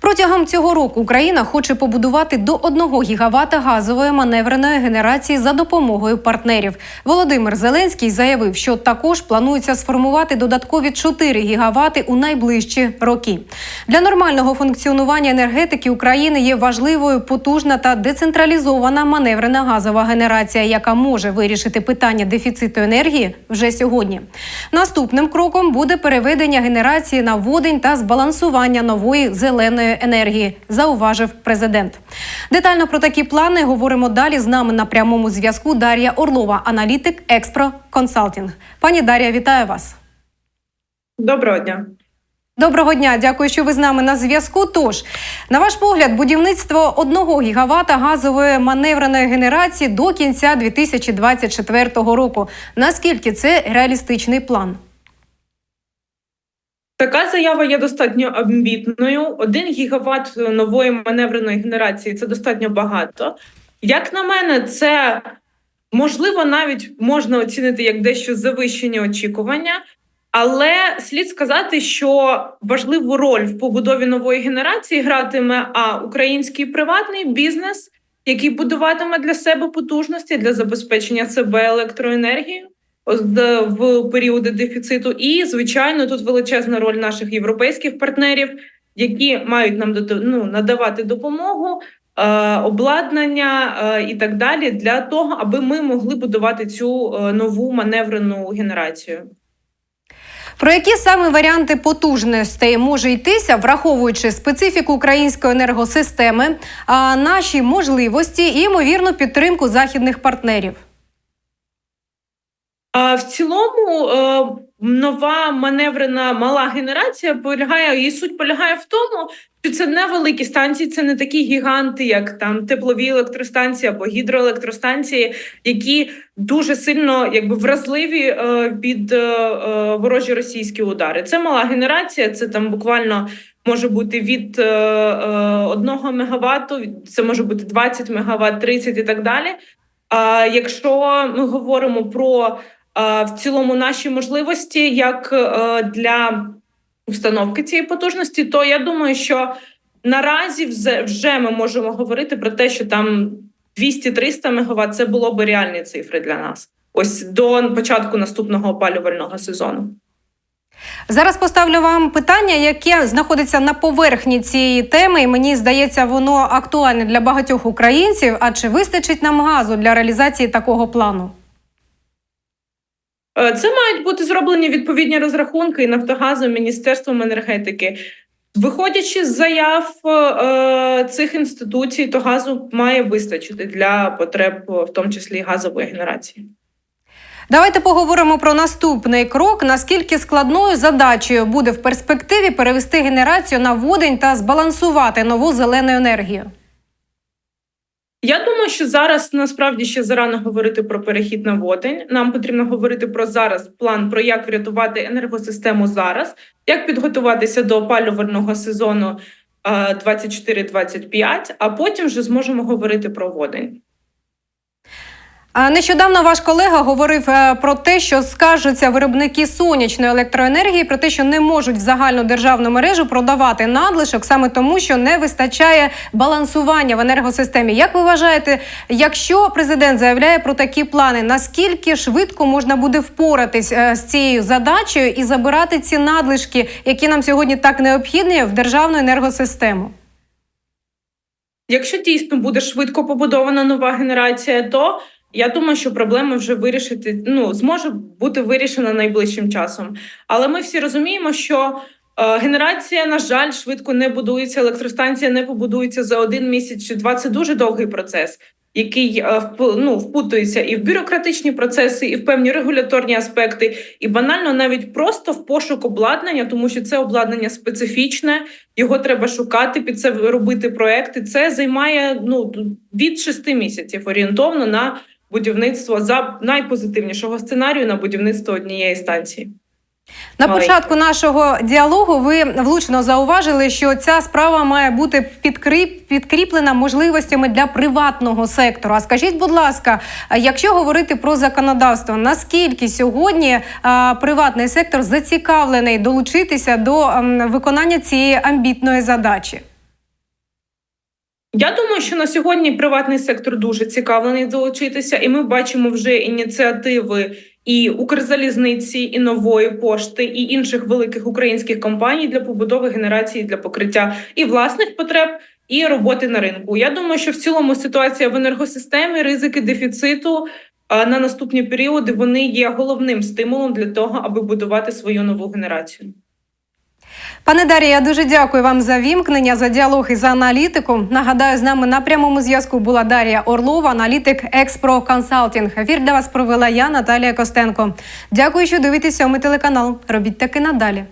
Протягом цього року Україна хоче побудувати до 1 гігавата газової маневреної генерації за допомогою партнерів. Володимир Зеленський заявив, що також планується сформувати додаткові 4 гігавати у найближчі роки. Для нормального функціонування енергетики України є важливою потужна та децентралізована маневрена газова генерація, яка може вирішити питання дефіциту енергії вже сьогодні. Наступним кроком буде переведення генерації на водень та збалансування нової зеленої енергії, зауважив президент. Детально про такі плани говоримо далі. З нами на прямому зв'язку Дар'я Орлова, аналітик Експро Консалтінг. Пані Дар'я, вітаю вас. Доброго дня. Доброго дня, дякую, що ви з нами на зв'язку. Тож, на ваш погляд, будівництво 1 гігавата газової маневреної генерації до кінця 2024 року. Наскільки це реалістичний план? Така заява є достатньо амбітною. Один гігават нової маневреної генерації це достатньо багато. Як на мене, це можливо навіть можна оцінити як дещо завищення очікування, але слід сказати, що важливу роль в побудові нової генерації гратиме а український приватний бізнес, який будуватиме для себе потужності для забезпечення себе електроенергією в періоди дефіциту. І звичайно, тут величезна роль наших європейських партнерів, які мають нам ну, надавати допомогу. е, Обладнання е, і так далі для того, аби ми могли будувати цю е, нову маневрену генерацію. Про які саме варіанти потужностей може йтися, враховуючи специфіку української енергосистеми, а наші можливості і ймовірну підтримку західних партнерів? А в цілому е, нова маневрена мала генерація полягає, її суть полягає в тому, що це невеликі станції, це не такі гіганти, як там теплові електростанції або гідроелектростанції, які дуже сильно якби вразливі е, під е, ворожі російські удари. Це мала генерація, це там буквально. Може бути від 1 мегаватту, це може бути 20 мегаватт, 30 і так далі. А якщо ми говоримо про в цілому наші можливості як е, для установки цієї потужності, то я думаю, що наразі вже- ми можемо говорити про те, що там 200-300 мегаватт це було б реальні цифри для нас. Ось до початку наступного опалювального сезону. Зараз поставлю вам питання, яке знаходиться на поверхні цієї теми, і мені здається, воно актуальне для багатьох українців. А чи вистачить нам газу для реалізації такого плану? Е, Це мають бути зроблені відповідні розрахунки і Нафтогазом, Міністерством енергетики. Виходячи з заяв е, цих інституцій, то газу має вистачити для потреб, в тому числі газової генерації. Давайте поговоримо про наступний крок. Наскільки складною задачею буде в перспективі перевести генерацію на водень та збалансувати нову зелену енергію? Я думаю, що зараз насправді ще зарано говорити про перехід на водень. Нам потрібно говорити про зараз план про як врятувати енергосистему зараз, як підготуватися до опалювального сезону е, 24-25, а потім вже зможемо говорити про водень. Нещодавно ваш колега говорив е, про те, що скаржаться виробники сонячної електроенергії про те, що не можуть в загальну державну мережу продавати надлишок саме тому, що не вистачає балансування в енергосистемі. Як ви вважаєте, якщо президент заявляє про такі плани, наскільки швидко можна буде впоратись е, з цією задачею і забирати ці надлишки, які нам сьогодні так необхідні в державну енергосистему? Якщо дійсно буде швидко побудована нова генерація, то я думаю, що проблема вже вирішити ну зможе бути вирішена найближчим часом. Але ми всі розуміємо, що е, генерація, на жаль, швидко не будується. Електростанція не побудується за один місяць чи два. Це дуже довгий процес, який е, ну, впутується і в бюрократичні процеси, і в певні регуляторні аспекти, і банально навіть просто в пошук обладнання, тому що це обладнання специфічне, його треба шукати, під це робити проекти. Це займає ну від шести місяців орієнтовно на будівництво за найпозитивнішого сценарію на будівництво однієї станції. На початку нашого діалогу ви влучно зауважили, що ця справа має бути підкріплена можливостями для приватного сектору. А скажіть, будь ласка, якщо говорити про законодавство, наскільки сьогодні а, приватний сектор зацікавлений долучитися до виконання цієї амбітної задачі? Я думаю, що на сьогодні приватний сектор дуже цікавлений долучитися, і ми бачимо вже ініціативи і Укрзалізниці, і нової пошти, і інших великих українських компаній для побудови генерації для покриття і власних потреб, і роботи на ринку. Я думаю, що в цілому ситуація в енергосистемі, ризики дефіциту на наступні періоди вони є головним стимулом для того, аби будувати свою нову генерацію. Пане Дар'я, я дуже дякую вам за вімкнення, за діалог і за аналітику. Нагадаю, з нами на прямому зв'язку була Дар'я Орлова, аналітик Експро Консалтінг. Ефір для вас провела я, Наталія Костенко. Дякую, що дивитеся сьомий телеканал. Робіть таки надалі.